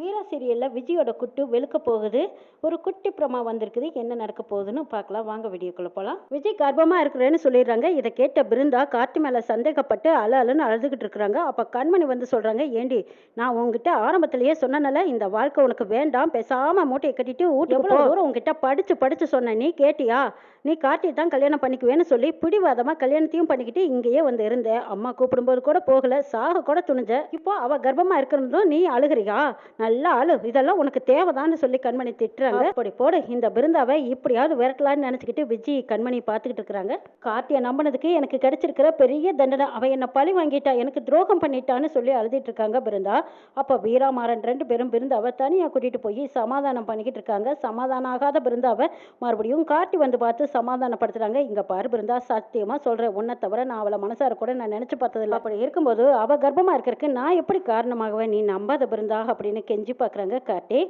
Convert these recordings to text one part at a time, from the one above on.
வீரா சீரியலில் விஜயோட குட்டு வெளுக்க போகுது. ஒரு குட்டி பிரமா வந்திருக்குது. என்ன நடக்க போகுதுன்னு பார்க்கலாம். வாங்க வீடியோக்குள்ள போகலாம் விஜய் கர்ப்பமாக இருக்கிறேன்னு சொல்லிடுறாங்க. இதை கேட்ட பிருந்தா கார்த்தி மேலே சந்தேகப்பட்டு அழ அழுன்னு அழுதுகிட்டு இருக்கிறாங்க. அப்போ கண்மணி வந்து சொல்கிறாங்க ஏண்டி நான் உங்ககிட்ட ஆரம்பத்திலேயே சொன்னனால இந்த வாழ்க்கை உனக்கு வேண்டாம். பேசாமல் மூட்டையை கட்டிட்டு ஊட்டி எவ்வளோ தூரம் உங்ககிட்ட படித்து படித்து சொன்ன நீ கேட்டியா? நீ கார்த்தி தான் கல்யாணம் பண்ணிக்குவேன்னு சொல்லி பிடிவாதமாக கல்யாணத்தையும் பண்ணிக்கிட்டு இங்கேயே வந்து இருந்த. அம்மா கூப்பிடும்போது கூட போகல. சாக கூட துணிஞ்ச. இப்போ அவ கர்ப்பமா இருக்கிறதும் நீ அழுகுறியா? நல்லா அழு. இதெல்லாம் உனக்கு தேவைதான்னு சொல்லி கண்மணி திட்டுறாங்க. அப்படி போடு இந்த பிருந்தாவை இப்படியாவது விரட்டலான்னு நினைச்சுக்கிட்டு விஜய் கண்மணி பார்த்துக்கிட்டு இருக்கிறாங்க. கார்த்தியை நம்பினதுக்கு எனக்கு கிடைச்சிருக்கிற பெரிய தண்டனை. அவ என்னை பழி வாங்கிட்டா எனக்கு துரோகம் பண்ணிட்டான்னு சொல்லி அழுதுட்டு இருக்காங்க பிருந்தா. அப்போ வீராமாறன் ரெண்டு பேரும் பிருந்தாவை தனியாக கூட்டிட்டு போய் சமாதானம் பண்ணிக்கிட்டு இருக்காங்க. சமாதானம் ஆகாத பிருந்தாவை மறுபடியும் கார்த்தி வந்து பார்த்து சமாதானப்படுத்துறாங்க. இங்க பாரு பிருந்தா சத்தியமா சொல்றேன். உன்னை தவிர நான் அவளை மனசார கூட நான் நினைச்சு பார்த்ததில்ல. அப்படி இருக்கும்போது அவ கர்ப்பமா இருக்கிறதுக்கு நான் எப்படி காரணமாகவே நீ நம்பாத பிருந்தா அப்படின்னு கெஞ்சி பார்க்கறாங்க காட்டி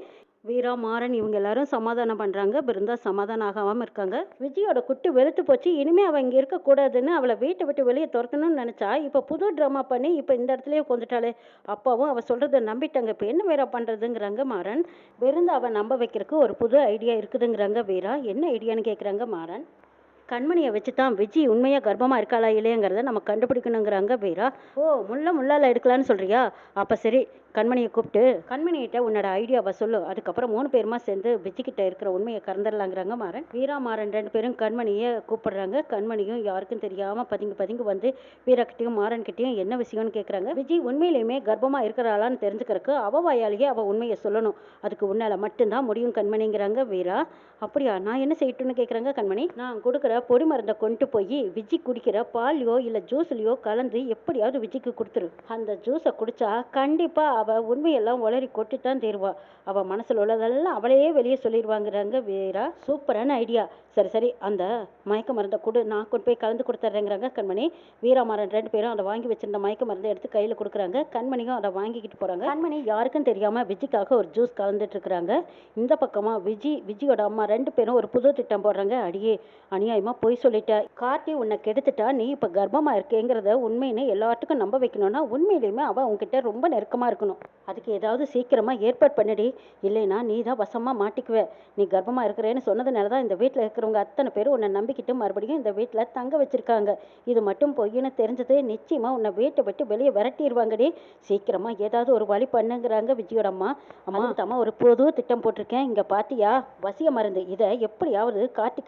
வீரா மாறன் இவங்க எல்லாரும் சமாதானம் பண்ணுறாங்க பிருந்தா சமாதானம் ஆகாமல் இருக்காங்க. விஜயோட குட்டு வெளுத்து போச்சு. இனிமேல் அவள் இங்கே இருக்கக்கூடாதுன்னு அவளை வீட்டை விட்டு வெளியே துரத்தணும்னு நினச்சா இப்போ புது ட்ராமா பண்ணி இப்போ இந்த இடத்துலயே கொஞ்சிட்டாளே அப்பாவும் அவள் சொல்கிறத நம்பிட்டாங்க. இப்போ என்ன வேற பண்ணுறதுங்கிறாங்க மாறன். பிருந்தா அவள் நம்ப வைக்கிறதுக்கு ஒரு புது ஐடியா இருக்குதுங்கிறாங்க வீரா. என்ன ஐடியான்னு கேட்குறாங்க மாறன். கண்மணியை வச்சு தான் விஜி உண்மையாக கர்ப்பமாக இருக்காளா இல்லையங்கிறத நம்ம கண்டுபிடிக்கணுங்கிறாங்க வீரா. ஓ முள்ள முள்ளால் எடுக்கலான்னு சொல்கிறியா அப்போ சரி கண்மணியை கூப்பிட்டு கண்மணிகிட்ட உன்னோட ஐடியாவை சொல்லு. அதுக்கப்புறம் மூணு பேருமா சேர்ந்து விஜி இருக்கிற உண்மையை கறந்துடலாங்கிறாங்க மாறன். வீரா மாறன் ரெண்டு பேரும் கண்மணியை கூப்பிடுறாங்க. கண்மணியும் யாருக்கும் தெரியாமல் பதுங்கி பதுங்கி வந்து வீராக்கிட்டையும் மாறன்கிட்டையும் என்ன விஷயம்னு கேட்குறாங்க விஜய் உண்மையிலுமே கர்ப்பமாக இருக்கிறாளான்னு தெரிஞ்சுக்கிறதுக்கு அவ வாயாலேயே அவள் உண்மையை சொல்லணும். அதுக்கு உன்னால மட்டும்தான் முடியும் கண்மணிங்கிறாங்க வீரா. அப்படியா? நான் என்ன செய்யட்டும்னு கேட்குறாங்க கண்மணி? நான் கொடுக்குற பொடி மருந்தை கொண்டு போய் விஜி குடிக்கிற பால்லையோ இல்லை ஜூஸ்லையோ கலந்து எப்படியாவது விஜிக்கு கொடுத்துரு. அந்த ஜூஸை குடித்தா கண்டிப்பாக அவள் உண்மையெல்லாம் உளறி கொட்டித்தான் தீருவா. அவள் மனசில் உள்ளதெல்லாம் அவளையே வெளியே சொல்லிடுவாங்கிறாங்க வீரா. சூப்பரான ஐடியா சரி சரி அந்த மயக்க மருந்தை கொடு. நான் கொண்டு போய் கலந்து கொடுத்துட்றேங்கிறாங்க கண்மணி. வீராமரன் ரெண்டு பேரும் அதை வாங்கி வச்சிருந்த மயக்க மருந்தை எடுத்து கையில் கொடுக்குறாங்க. கண்மணியும் அதை வாங்கிக்கிட்டு போகிறாங்க கண்மணி யாருக்கும் தெரியாமல் விஜிக்காக ஒரு ஜூஸ் கலந்துட்டு இருக்கிறாங்க. இந்த பக்கமாக விஜி விஜியோட அம்மா ரெண்டு பேரும் ஒரு புது திட்டம் போடுறாங்க. அடியே அநியாயமாக பொய் சொல்லிட்டா. கார்த்தி உன்னை கெடுத்துட்டா நீ இப்போ கர்ப்பமாக இருக்கேங்கிறத உண்மைன்னு எல்லாத்துக்கும் நம்ப வைக்கணும்னா உண்மையிலையுமே அவள் உங்ககிட்ட ரொம்ப நெருக்கமாக இருக்கணும். அதுக்கு ஏதாவது சீக்கிரமாக ஏற்பாடு பண்ணிடி இல்லைன்னா நீ தான் வசமாக மாட்டிக்குவ. நீ கர்ப்பமாக இருக்கிறேன்னு சொன்னதுனால தான் இந்த வீட்டில் இருக்கிறவங்க அத்தனை பேரும் உன்னை நம்பிக்கிட்டு மறுபடியும் இந்த வீட்டில் தங்க வச்சிருக்காங்க. இது மட்டும் பொய்ன்னு தெரிஞ்சது நிச்சயமாக உன்னை வீட்டை விட்டு வெளியே விரட்டிடுவாங்கடி சீக்கிரமாக ஏதாவது ஒரு வழி பண்ணுங்கிறாங்க விஜயோட அம்மா அம்மா தம்மா ஒரு புது திட்டம் போட்டிருக்கேன். இங்கே பாத்தியா? வசிய மருந்து. இதை எப்படியாவது காட்டி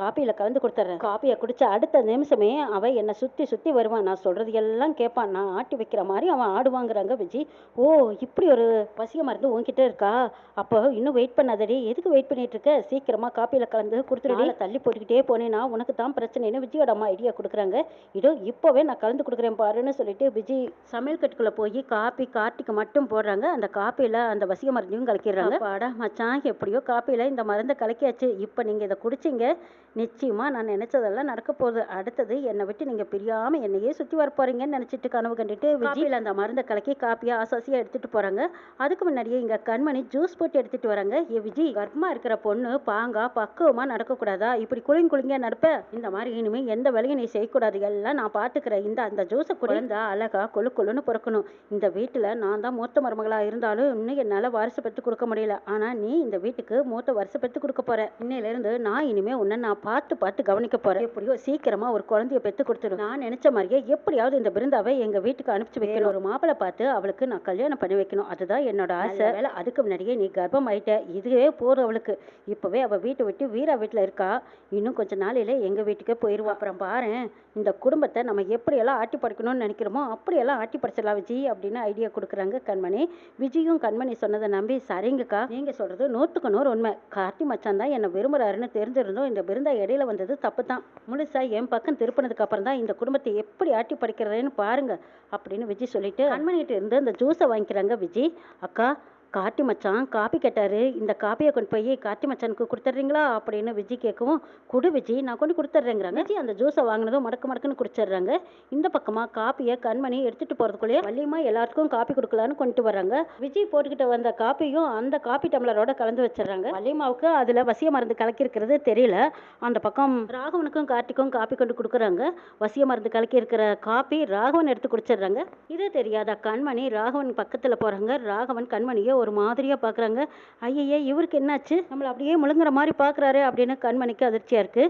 காப்பியில் கலந்து கொடுத்துட்றேன். காப்பியை குடிச்ச அடுத்த நிமிஷமே அவன் என்னை சுற்றி சுற்றி வருவான் நான் சொல்கிறது எல்லாம் கேட்பான் நான் ஆட்டி வைக்கிற மாதிரி அவன் ஆடுவாங்கிறாங்க விஜி. ஓ இப்படி ஒரு வசிய மருந்து உன்கிட்ட இருக்கா? அப்போ இன்னும் வெயிட் பண்ணாதடி. எதுக்கு வெயிட் பண்ணிட்டு இருக்க? சீக்கிரமாக காப்பியில் கலந்து கொடுத்துருடி தள்ளி போட்டுக்கிட்டே போனேன்னா உனக்கு தான் பிரச்சனைன்னு விஜயோட அம்மா ஐடியா கொடுக்குறாங்க. இதோ இப்போவே நான் கலந்து கொடுக்குறேன் பாருன்னு சொல்லிட்டு விஜய் சமையல் கட்டுக்குள்ளே போய் காப்பி கார்த்திக்கு மட்டும் போடுறாங்க. அந்த காப்பியில் அந்த வசிய மருந்தையும் கலக்கிடுறாங்க. பாடா மச்சான் எப்படியோ காப்பியில் இந்த மருந்தை கலக்கியாச்சு. இப்போ நீங்கள் இதை குடிச்சிங்க. நிச்சயமா நான் நினைச்சதெல்லாம் நடக்க போகுது. அடுத்தது என்னை விட்டு நீங்க பிரியாம என்னையே சுத்தி வர போறீங்கன்னு நினைச்சிட்டு கனவு கண்டுட்டு விஜயில் அந்த மருந்தை கலக்கி காப்பியா ஆசாசியா எடுத்துகிட்டு போகிறாங்க அதுக்கு முன்னாடியே இங்கே கண்மணி ஜூஸ் போட்டு எடுத்துகிட்டு வராங்க. ஏ விஜய் கர்ப்பமாக இருக்கிற பொண்ணு பாங்கா பக்குவமாக நடக்கக்கூடாதா? இப்படி குளிங் குளிங்கியாக நடப்ப? இந்த மாதிரி இனிமே எந்த வேலையும் நீ செய்யக்கூடாது. எல்லாம் நான் பார்த்துக்கிறேன் இந்த அந்த ஜூஸை குழந்தா அழகா கொழு கொழுன்னு பிறக்கணும். இந்த வீட்டில் நான் தான் மூத்த மருமகளாக இருந்தாலும் இன்னும் என்னால் வாரிசு பெற்று கொடுக்க முடியல. ஆனால் நீ இந்த வீட்டுக்கு மூத்த வருஷ பெற்று கொடுக்க போற. இன்னையிலேருந்து நான் இனிமேல் உன்னை நான் பார்த்து பார்த்து கவனிக்க போறேன். எப்படியோ சீக்கிரமாக ஒரு குழந்தைய பெற்று கொடுத்துடும் நான் நினைச்ச மாதிரியே எப்படியாவது இந்த பிருந்தாவை எங்கள் வீட்டுக்கு அனுப்பிச்சு வைக்கணும். ஒரு மாப்பிளை பார்த்து அவளுக்கு நான் கல்யாணம் பண்ணி வைக்கணும். அதுதான் என்னோட ஆசை. வேலை அதுக்கு முன்னாடியே நீ கர்ப்பம் ஆயிட்ட இதுவே போதும் அவளுக்கு. இப்பவே அவ வீட்டை விட்டு வீரா வீட்டுல இருக்கா? இன்னும் கொஞ்ச நாளையில எங்க வீட்டுக்கே போயிருவா. அப்புறம் பாரு இந்த குடும்பத்தை நம்ம எப்படியெல்லாம் ஆட்டி படைக்கணும்னு நினைக்கிறோமோ அப்படியெல்லாம் ஆட்டி படைச்சிடலாம் விஜய் அப்படின்னு ஐடியா கொடுக்குறாங்க கண்மணி. விஜயும் கண்மணி சொன்னதை நம்பி சரிங்கக்கா நீங்க சொல்றது நூற்றுக்கு நூறு உண்மை. கார்த்தி மச்சான் தான் என்னை விரும்புறாருன்னு தெரிஞ்சிருந்தோம். இந்த விருந்தா இடையில வந்தது தப்பு தான் முழுசா என் பக்கம் திருப்பினதுக்கு அப்புறம் தான் இந்த குடும்பத்தை எப்படி ஆட்டி படிக்கிறதுன்னு பாருங்க அப்படின்னு விஜய் சொல்லிட்டு கண்மணிகிட்ட இருந்து அந்த ஜூஸை வாங்கிக்கிறாங்க விஜய். அக்கா கார்த்தி மச்சான் காப்பி கேட்டார். இந்த காப்பியை கொண்டு போய் கார்த்தி மச்சானுக்கு கொடுத்துட்றீங்களா? அப்படின்னு விஜய் கேட்கவும் குடு விஜய் நான் கொண்டு கொடுத்துட்றேங்கிறாங்க. விஜய் அந்த ஜூஸை வாங்கினதும் மடக்கு மடக்குன்னு குடிச்சிடுறாங்க. இந்த பக்கமாக காப்பியை கண்மணி எடுத்துகிட்டு போகிறதுக்குள்ளேயே வள்ளியமாக எல்லாருக்கும் காப்பி கொடுக்கலான்னு கொண்டு வர்றாங்க. விஜய் போட்டுக்கிட்ட வந்த காப்பியும் அந்த காப்பி டம்ளரோட கலந்து வச்சிடுறாங்க. வள்ளியம்மாவுக்கு அதில் வசிய மருந்து கலக்கியிருக்கிறது தெரியல. அந்த பக்கம் ராகவனுக்கும் கார்த்திக்கும் காப்பி கொண்டு கொடுக்குறாங்க. வசிய மருந்து கலக்கி இருக்கிற காப்பி ராகவன் எடுத்து குடிச்சிடுறாங்க. இது தெரியாத கண்மணி ராகவன் பக்கத்தில் போகிறாங்க ராகவன் கண்மணியை ஒரு மாதிரியா பார்க்குறாங்க ஐயையே இவருக்கு என்னாச்சு? நம்மளை அப்படியே முழுங்குற மாதிரி பார்க்குறாரு அப்படின்னு கண்மணிக்கு அதிர்ச்சியாக இருக்கு.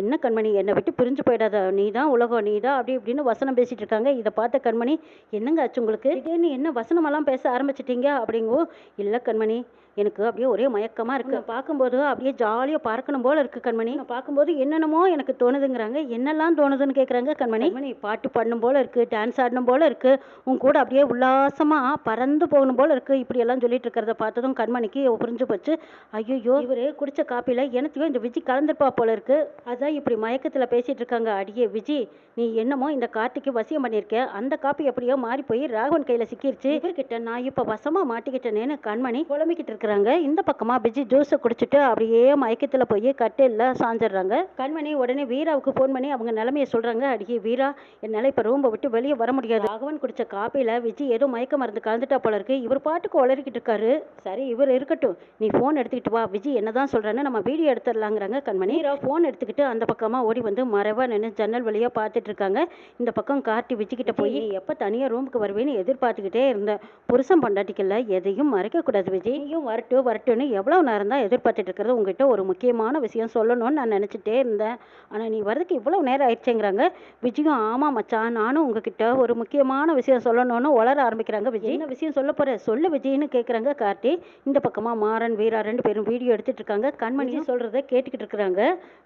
என்ன கண்மணி? என்னை விட்டு பிரிஞ்சு போயிடாத. நீ தான் உலகம் நீ தான் அப்படி இப்படின்னு வசனம் பேசிட்டு இருக்காங்க. இதை பார்த்த கண்மணி என்னங்க ஆச்சு உங்களுக்கு? திடீர்னு என்ன வசனமெல்லாம் பேச ஆரம்பிச்சிட்டீங்க? அப்படிங்கோ இல்லை கண்மணி எனக்கு அப்படியே ஒரே மயக்கமா இருக்கு. பார்க்கும்போது அப்படியே ஜாலியாக பறக்கணும் போல இருக்கு கண்மணி. பார்க்கும்போது என்னென்னமோ எனக்கு தோணுதுங்கிறாங்க. என்னெல்லாம் தோணுதுன்னு கேட்குறாங்க கண்மணி? கண்மணி பாட்டு பாடணும் போல இருக்கு டான்ஸ் ஆடணும் போல இருக்கு. உன் கூட அப்படியே உல்லாசமா பறந்து போகணும் போல இருக்கு. இப்படியெல்லாம் சொல்லி சொல்லிட்டு இருக்கிறத பார்த்ததும் கண்மணிக்கு புரிஞ்சு போச்சு. ஐயோ இவரு குடிச்ச காப்பில எனத்தையும் இந்த விஜி கலந்துருப்பா போல இருக்கு. அதான் இப்படி மயக்கத்துல பேசிட்டு இருக்காங்க. அடியே விஜி நீ என்னமோ இந்த கார்த்திக்கு வசியம் பண்ணியிருக்க. அந்த காப்பி எப்படியோ மாறி போய் ராகவன் கையில சிக்கிருச்சு. இவர்கிட்ட நான் இப்ப வசமா மாட்டிக்கிட்டேனேன்னு கண்மணி குழம்பிக்கிட்டு இருக்கிறாங்க. இந்த பக்கமா விஜி ஜூஸை குடிச்சிட்டு அப்படியே மயக்கத்துல போய் கட்டில சாஞ்சிடுறாங்க. கண்மணி உடனே வீராவுக்கு ஃபோன் பண்ணி அவங்க நிலைமையை சொல்றாங்க. அடியே வீரா என்னால இப்ப ரூம்பை விட்டு வெளியே வர முடியாது. ராகவன் குடிச்ச காப்பில விஜி ஏதோ மயக்க மருந்து கலந்துட்டா போல இருக்கு. இவர் பாட்டுக்கு உளறிக்கிட்டு இருக்காரு. சரி இவர் இருக்கட்டும். நீ ஃபோன் எடுத்துக்கிட்டு வா. விஜி என்னதான் சொல்றான்னு நம்ம வீடியோ எடுத்துடலாங்கிறாங்க கண்மணி. ஃபோன் எடுத்துக்கிட்டு அந்த பக்கமா ஓடி வந்து மறைவா நின்று ஜன்னல் வழியா பார்த்துட்டு இருக்காங்க இந்த பக்கம் கார்த்தி விஜிக்கிட்ட போய் எப்ப தனியா ரூமுக்கு வருவேன்னு எதிர்பார்த்துக்கிட்டே இருந்தேன் புருஷன் பொண்டாட்டிக்கல எதையும் மறைக்க கூடாது விஜய் நீயும் வரட்டும் வரட்டும்னு எவ்வளவு நேரம் தான் எதிர்பார்த்துட்டு இருக்கிறது உங்ககிட்ட ஒரு முக்கியமான விஷயம் சொல்லணும்னு நான் நினைச்சிட்டே இருந்தேன். ஆனா நீ வரதுக்கு இவ்வளவு நேரம் ஆயிடுச்சேங்கிறாங்க. விஜயும் ஆமா மச்சான் நானும் உங்ககிட்ட ஒரு முக்கியமான விஷயம் சொல்லணும்னு உளர ஆரம்பிக்கிறாங்க விஜய் என்ன விஷயம் சொல்ல போற? சொல்லு விஜய்னு கேக்குறாங்க கார்த்தி இந்த பக்கமா மாறன் வீரா ரெண்டு பேரும் வீடியோ எடுத்துட்டு இருக்காங்க. கண்மணி சொல்றத கேட்டுக்கிட்டு இருக்கிறாங்க.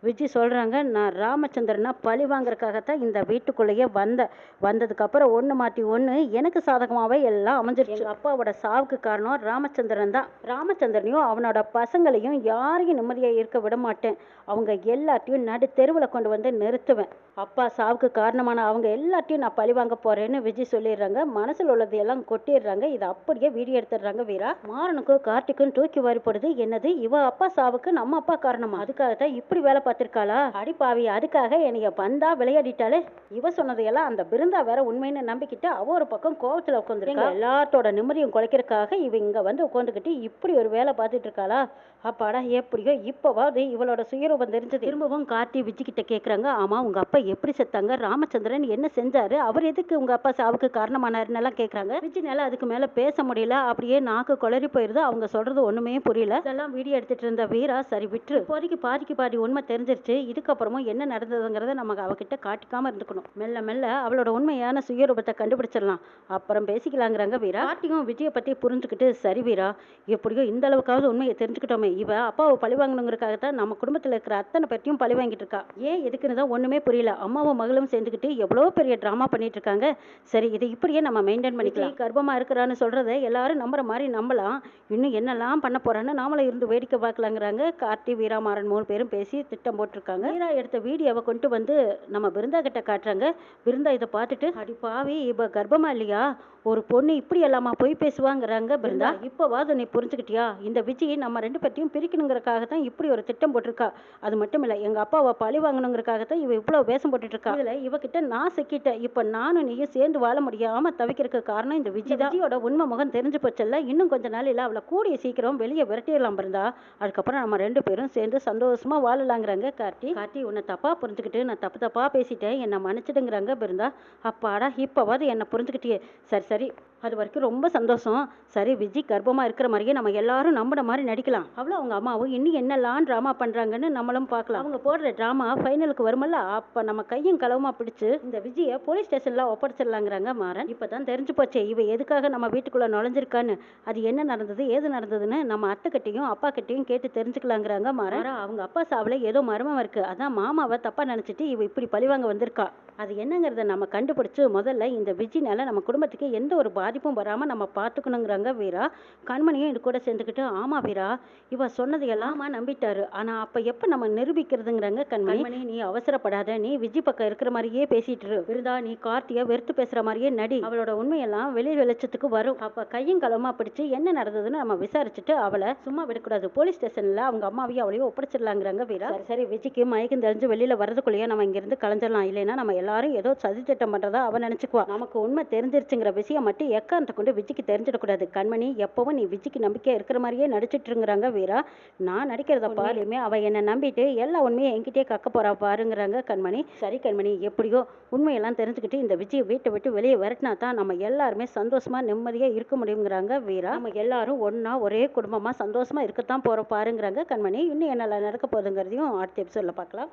விஜய் சொல்றாங்க நான் ராமச்சந்திரனை பழி வாங்குறதுக்காகத்தான் இந்த வீட்டுக்குள்ளேயே வந்த வந்ததுக்கு அப்புறம் ஒண்ணு மாத்தி ஒண்ணு எனக்கு சாதகமாவே எல்லாம் அமைஞ்சிருச்சு. அப்பாவோட சாவுக்கு காரணம் ராமச்சந்திரன் தான். ராமச்சந்திரனையும் அவனோட பசங்களையும் யாரையும் நிம்மதியா இருக்க விட மாட்டேன். அவங்க எல்லாத்தையும் நடு தெருவுல கொண்டு வந்து நிறுத்துவேன். அப்பா சாவுக்கு காரணமான அவங்க எல்லாத்தையும் நான் பழி வாங்க போறேன்னு விஜய் சொல்லிடுறாங்க. மனசுல உள்ளது எல்லாம் கொட்டிடுறாங்க. இதை அப்படியே வீடியோ எடுத்துடுறாங்க வீரா. மாறனுக்கும் கார்த்திக்கும் தூக்கி வாரிப்படுது என்னது? இவ அப்பா சாவுக்கு நம்ம அப்பா காரணமா? அதுக்காக தான் இப்படி வேலை பார்த்திருக்காளா? அடிப்பாவி அதுக்காக என்னைய வந்தா விளையாடிட்டாலே இவ சொன்னதையெல்லாம் அந்த பிருந்தா வேற உண்மைன்னு நம்பிக்கிட்டு அவ ஒரு பக்கம் கோவத்துல உட்காந்துருக்கா எல்லாத்தோட நிம்மதியும் குலைக்கிறதுக்காக இவ இங்க வந்து உட்காந்துக்கிட்டு இப்படி ஒரு வேலை பார்த்துட்டு இருக்காளா அப்பாடா எப்படியோ இப்பவாவது இவளோட சுயரூபம் தெரிஞ்சது. திரும்பவும் கார்த்தி விஜய் கிட்ட கேக்குறாங்க. ஆமா உங்க அப்பா எப்படி செத்தாங்க? ராமச்சந்திரன் என்ன செஞ்சாரு? அவர் எதுக்கு உங்க அப்பா சாவுக்கு காரணமானாருன்னு எல்லாம் கேக்குறாங்க. விஜய்னால அதுக்கு மேல பேச முடியல. அப்படியே நாக்கு குளறி போயிருது அவங்க சொல்றது ஒண்ணுமே புரியல. இதெல்லாம் வீடியோ எடுத்துட்டு இருந்த வீரா சரி விட்டுரு. இப்போதைக்கு பாதிக்கு பாதி உண்மை தெரிஞ்சிருச்சு. இதுக்கப்புறமும் என்ன நடந்ததுங்கிறத நமக்கு அவகிட்ட காட்டிக்காம இருந்துக்கணும். மெல்ல மெல்ல அவளோட உண்மையான சுயரூபத்தை கண்டுபிடிச்சிடலாம். அப்புறம் பேசிக்கலாங்கிறாங்க வீரா. கார்த்திகும் விஜயை பத்தி புரிஞ்சுக்கிட்டு சரி வீரா எப்படியோ இந்த அளவுக்காவது உண்மையை தெரிஞ்சுக்கிட்டோமே. இவ அப்பாவை பழி வாங்கணுங்கிறக்காக தான் நம்ம குடும்பத்துல இருக்கிற அத்தனை பேர்த்தையும் பழி வாங்கிட்டு இருக்கா. ஏன் எதுக்குன்னு தான் ஒண்ணுமே புரியல. அம்மாவும் மகளும் சேர்ந்துக்கிட்டு எவ்வளோ பெரிய ட்ராமா பண்ணிட்டு இருக்காங்க. சரி இதை இப்படியே நம்ம மெயின்டைன் பண்ணிக்கலாம். கர்ப்பமா இருக்கிறான்னு சொல்றதை எல்லாரும் நம்புற மாதிரி நம்பலாம். இன்னும் என்னெல்லாம் பண்ண போறான்னு நாமளும் இருந்து வேடிக்கை பார்க்கலாங்கிறாங்க. கார்த்தி வீராமாறன் மூணு பேரும் பேசி திட்டம் போட்டிருக்காங்க. வீரா எடுத்த வீடியோவை கொண்டு வந்து நம்ம பிருந்தா கிட்ட காட்டுறாங்க. பிருந்தா இதை பார்த்துட்டு அடி பாவி இவ கர்ப்பமா இல்லையா? ஒரு பொண்ணு இப்படி எல்லாமா போய் பேசுவாங்கிறாங்க பிருந்தா இப்போவாது நீ புரிஞ்சுக்கிட்டியா? இந்த விஜய் நம்ம ரெண்டு பேர்த்தையும் பிரிக்கணுங்கிறக்காக தான் இப்படி ஒரு திட்டம் போட்டிருக்கா. அது மட்டும் இல்ல எங்க அப்பாவை பழி வாங்கணுங்கிறக்காக தான் இவ இவ்வளவு வேஷம் போட்டுட்டு இருக்கா இதுல இவகிட்ட நான் சிக்கிட்டேன். இப்ப நானும் நீயும் சேர்ந்து வாழ முடியாம தவிக்கிறதுக்கு காரணம் இந்த விஜய் தான். விஜயோட உண்மை முகம் தெரிஞ்சு போச்சல்ல இன்னும் இன்னும் கொஞ்ச நாளையில அவளை கூடிய சீக்கிரம் வெளியே விரட்டிடலாம் பிறந்தா அதுக்கப்புறம் நம்ம ரெண்டு பேரும் சேர்ந்து சந்தோஷமா வாழலாங்கிறாங்க கார்த்தி. கார்த்தி உன்னை தப்பா புரிஞ்சுக்கிட்டு நான் தப்பு தப்பா பேசிட்டேன் என்னை மன்னிச்சிடுங்கிறாங்க பிருந்தா. அப்பாடா இப்போவாது என்னை புரிஞ்சுக்கிட்டியே. சரி சரி. அது வரைக்கும் ரொம்ப சந்தோஷம். சரி விஜய் கர்ப்பமாக இருக்கிற மாதிரியே நம்ம எல்லாரும் நம்பின மாதிரி நடிக்கலாம். அவ்வளோ அவங்க அம்மாவும் இன்னும் என்னெல்லாம் ட்ராமா பண்ணுறாங்கன்னு நம்மளும் பார்க்கலாம். அவங்க போடுற ட்ராமா ஃபைனலுக்கு வருமல்ல அப்போ நம்ம கையும் களவுமா பிடிச்சு இந்த விஜயை போலீஸ் ஸ்டேஷனில் ஒப்படைச்சிடலாங்கிறாங்க மாறன். இப்பதான் தெரிஞ்சு போச்சே இவ எதுக்காக நம்ம வீட்டுக்குள்ளே நுழைஞ்சிருக்கான்னு அது என்ன நடந்தது ஏது நடந்ததுன்னு நம்ம அத்தைக்கிட்டையும் அப்பா கிட்டையும் கேட்டு தெரிஞ்சுக்கலாங்கிறாங்க மாறன். அவங்க அப்பா சாவில் ஏதோ மர்மம் இருக்குது அதான் மாமாவை தப்பாக நினச்சிட்டு இவ இப்படி பழிவாங்க வந்திருக்கா. அது என்னங்கிறத நம்ம கண்டுபிடிச்சு முதல்ல இந்த விஜினால நம்ம குடும்பத்துக்கு எந்த ஒரு பாதிப்பும் வராம நம்ம பார்த்துக்கணுங்கிறாங்க வீரா. கண்மணியும் இது கூட சேர்ந்துக்கிட்டு ஆமா வீரா இவ சொன்னது எல்லாமா நம்பிட்டாரு. ஆனா அப்ப எப்ப நம்ம நிரூபிக்கிறதுங்கிறாங்க கண்மணி? நீ அவசரப்படாத. நீ விஜி பக்கம் இருக்கிற மாதிரியே பேசிட்டு விருதா நீ கார்த்திய வெறுத்து பேசுற மாதிரியே நடி. அவளோட உண்மையெல்லாம் வெளி வெளிச்சத்துக்கு வரும். அப்ப கையும் களமா பிடிச்சு என்ன நடந்ததுன்னு நம்ம விசாரிச்சுட்டு அவளை சும்மா விடக்கூடாது. போலீஸ் ஸ்டேஷன்ல அவங்க அம்மாவையும் அவளையும் ஒப்படைச்சிடலாங்கிறாங்க வீரா. சரி சரி விஜிக்கு மயக்கம் தெரிஞ்சு வெளியில வரதுக்குள்ளேயே நம்ம இங்கிருந்து கலைஞ்சிடலாம். இல்லைன்னா நம்ம எல்லாரும் ஏதோ சதித்திட்டம் பண்ணுறதா அவன் நினச்சிக்குவா. நமக்கு உண்மை தெரிஞ்சிருச்சுங்கிற விஷயம் மட்டும் எக்காரணத்தை கொண்டு விஜய்க்கு தெரிஞ்சிடக்கூடாது? கண்மணி எப்பவும் நீ விஜய்க்கு நம்பிக்கை இருக்கிற மாதிரியே நடிச்சிட்டு இருங்கிறாங்க வீரா. நான் நடிக்கிறத பாருமே அவள் என்னை நம்பிட்டு எல்லா உண்மையும் என்கிட்டயே கக்க போறா பாருங்கிறாங்க கண்மணி. சரி கண்மணி எப்படியோ உண்மையெல்லாம் தெரிஞ்சுக்கிட்டு இந்த விஜயை வீட்டை விட்டு வெளியே விரட்டினா தான் நம்ம எல்லாருமே சந்தோஷமா நிம்மதியாக இருக்க முடியுங்கிறாங்க வீரா. நம்ம எல்லாரும் ஒன்றா ஒரே குடும்பமாக சந்தோஷமா இருக்கத்தான் போகிறோம் பாருங்கிறாங்க கண்மணி. இன்னும் என்னெல்லாம் நடக்க போகுதுங்கிறதையும் அடுத்த எபிசோடில் பார்க்கலாம்.